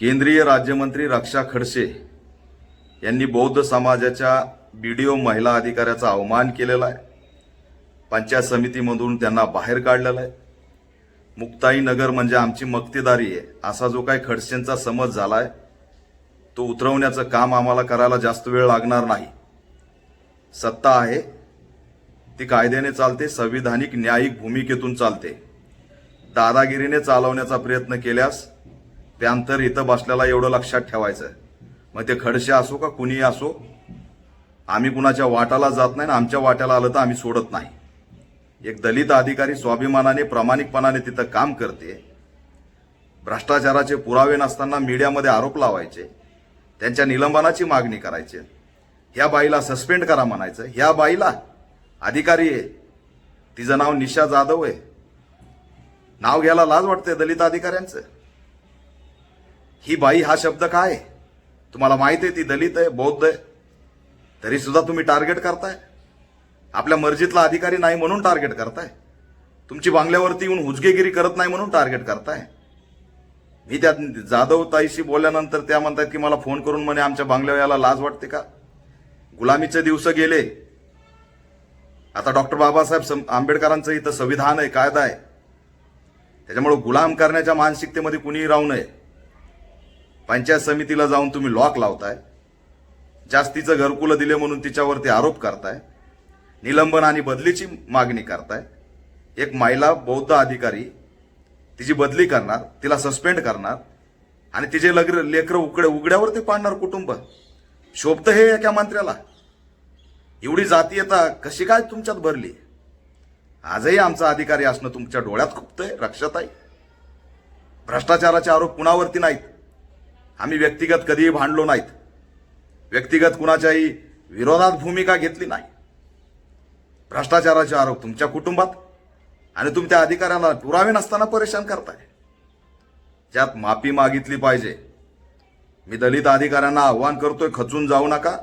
केंद्रीय राज्यमंत्री रक्षा खडसे यांनी बौद्ध समाजाच्या बी डी ओ महिला अधिकाऱ्याचा अवमान केलेला आहे. पंचायत समितीमधून त्यांना बाहेर काढलेलं आहे. मुक्ताई नगर म्हणजे आमची मक्तेदारी आहे असा जो काही खडसेंचा समज झाला आहे तो उतरवण्याचं काम आम्हाला करायला जास्त वेळ लागणार नाही. सत्ता आहे ती कायद्याने चालते संविधानिक न्यायिक भूमिकेतून चालते. दादागिरीने चालवण्याचा प्रयत्न केल्यास पॅन्थर इथं बसल्याला एवढं लक्षात ठेवायचं मग ते खडसे असो का कुणीही असो आम्ही कुणाच्या वाटाला जात नाही आणि आमच्या वाट्याला आलं तर आम्ही सोडत नाही. एक दलित अधिकारी स्वाभिमानाने प्रामाणिकपणाने तिथं काम करते. भ्रष्टाचाराचे पुरावे नसताना मीडियामध्ये आरोप लावायचे. त्यांच्या निलंबनाची मागणी करायची. ह्या बाईला सस्पेंड करा म्हणायचं. ह्या बाईला अधिकारी आहे. तिचं नाव निशा जाधव आहे. नाव घ्यायला लाज वाटते दलित अधिकाऱ्यांचं? ही बाई हा शब्द काय? तुम्हाला माहीत आहे ती दलित आहे बौद्ध आहे. तरी सुद्धा तुम्ही टार्गेट करताय. आपल्या मर्जीतला अधिकारी नाही म्हणून टार्गेट करताय. तुमची बांगल्यावरती येऊन हुजगेगिरी करत नाही म्हणून टार्गेट करताय. मी त्या जाधव ताईशी बोलल्यानंतर त्या म्हणतात की मला फोन करून म्हणे आमच्या बांगल्यावर याला लाज वाटते का? गुलामीचे दिवस गेले. आता डॉक्टर बाबासाहेब सं- आंबेडकरांचं इथं संविधान आहे कायदा आहे. त्याच्यामुळे गुलाम करण्याच्या मानसिकतेमध्ये कुणीही राहू नये. पंचायत समितीला जाऊन तुम्ही लॉक लावताय. जास्तीचं घरकुलं दिले म्हणून तिच्यावरती आरोप करताय. निलंबन आणि बदलीची मागणी करताय. एक महिला बौद्ध अधिकारी तिची बदली करणार तिला सस्पेंड करणार आणि तिचे लग्र लेकरं उकडे उघड्यावरती पाडणार कुटुंब. शोभतं हे एका मंत्र्याला. एवढी जातीयता कशी काय तुमच्यात भरली? आजही आमचा अधिकारी असणं तुमच्या डोळ्यात खुपतंय आहे भ्रष्टाचाराचे आरोप कुणावरती नाहीत? आम्ही व्यक्तिगत कधीही भांडलो नाहीत. व्यक्तिगत कुणाच्याही विरोधात भूमिका घेतली नाही. भ्रष्टाचाराचे आरोप तुमच्या कुटुंबात आणि तुमच्या अधिकाऱ्याला पुरावे नसताना परेशान करताय. ज्यात माफी मागितली पाहिजे. मी दलित अधिकाऱ्यांना आव्हान करतोय खचून जाऊ नका.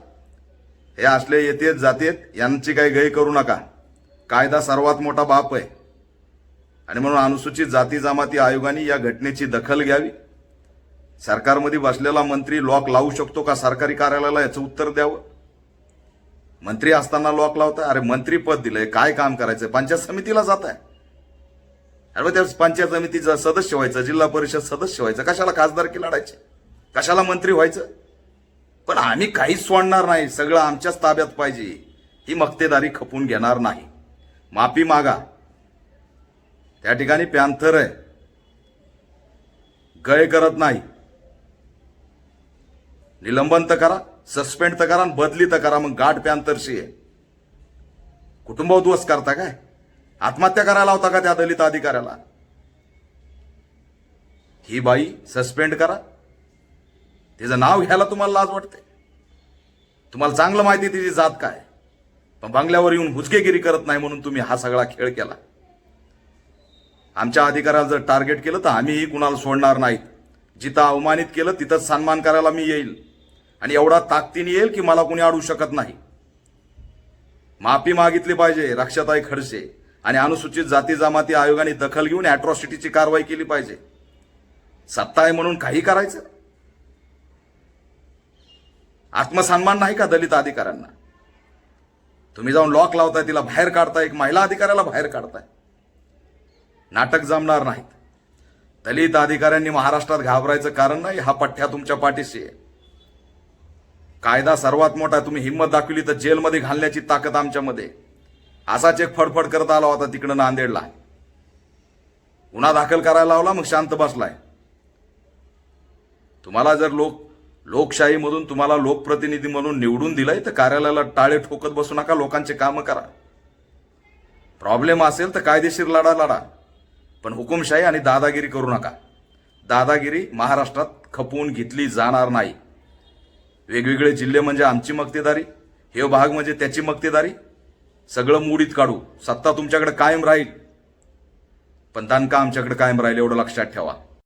हे असले येतेत जातेत यांची काही गय करू नका. कायदा सर्वात मोठा बाप आहे. आणि म्हणून अनुसूचित जाती जमाती आयोगाने या घटनेची दखल घ्यावी. सरकारमध्ये बसलेला मंत्री लॉक लावू शकतो का? सरकारी कार्यालयाला याचं उत्तर द्यावं? मंत्री असताना लॉक लावताय? अरे मंत्री पद दिलंय. काय काम करायचं पंचायत समितीला जात आहे अरे त्या पंचायत समितीचा सदस्य व्हायचं जिल्हा परिषद सदस्य व्हायचं. कशाला खासदारकी लढायचे? कशाला मंत्री व्हायचं? पण आम्ही काहीच सोडणार नाही. सगळं आमच्याच ताब्यात पाहिजे. ही मक्तेदारी खपून घेणार नाही. माफी मागा. त्या ठिकाणी पॅन्थर आहे. गय करत नाही. निलंबन तर करा सस्पेंड तर करा आणि बदली तर करा मग गाठ प्यांतरशी आहे. कुटुंब उद्ध्वस्त करता काय? आत्महत्या करायला होता का त्या दलित अधिकाऱ्याला? ही बाई सस्पेंड करा. तिचं नाव घ्यायला तुम्हाला लाज वाटते. तुम्हाला चांगलं माहिती तिची जात काय? पण बंगल्यावर येऊन हुजकेगिरी करत नाही म्हणून तुम्ही हा सगळा खेळ केला. आमच्या अधिकाऱ्याला जर टार्गेट केलं तर आम्हीही कुणाला सोडणार नाहीत. जिथं अवमानित केलं तिथंच सन्मान करायला मी येईल. आणि एवढा ताकदीने येईल की मला कुणी अडवू शकत नाही. माफी मागितली पाहिजे रक्षाताई खडसे. आणि अनुसूचित जाती जमाती आयोगाने दखल घेऊन अॅट्रॉसिटीची कारवाई केली पाहिजे. सत्ता आहे म्हणून काही करायचं? आत्मसन्मान नाही का दलित अधिकाऱ्यांना? तुम्ही जाऊन लॉक लावताय तिला बाहेर काढताय एक महिला अधिकाऱ्याला बाहेर काढताय. नाटक जमणार नाहीत. दलित अधिकाऱ्यांनी महाराष्ट्रात घाबरायचं कारण नाही हा पठ्ठ्या तुमच्या पाठीशी आहे. कायदा सर्वात मोठा तुम्ही हिंमत दाखवली तर जेलमध्ये घालण्याची ताकद आमच्यामध्ये असाच एक फडफड करत आला होता तिकडं नांदेडला. गुन्हा दाखल करायला लावला मग शांत बसलाय. तुम्हाला जर लोक लोकशाहीमधून तुम्हाला लोकप्रतिनिधी म्हणून निवडून दिलंय तर कार्यालयाला टाळे ठोकत बसू नका लोकांचे कामं करा. प्रॉब्लेम असेल तर कायदेशीर लढा लढा. पण हुकुमशाही आणि दादागिरी करू नका. दादागिरी महाराष्ट्रात खपवून घेतली जाणार नाही. वेगवेगळे जिल्हे म्हणजे आमची मक्तेदारी हे भाग म्हणजे त्याची मक्तेदारी. सगळं मुडीत काढू. सत्ता तुमच्याकडे कायम राहील. पण दणका आमच्याकडे कायम राहील एवढं लक्षात ठेवा.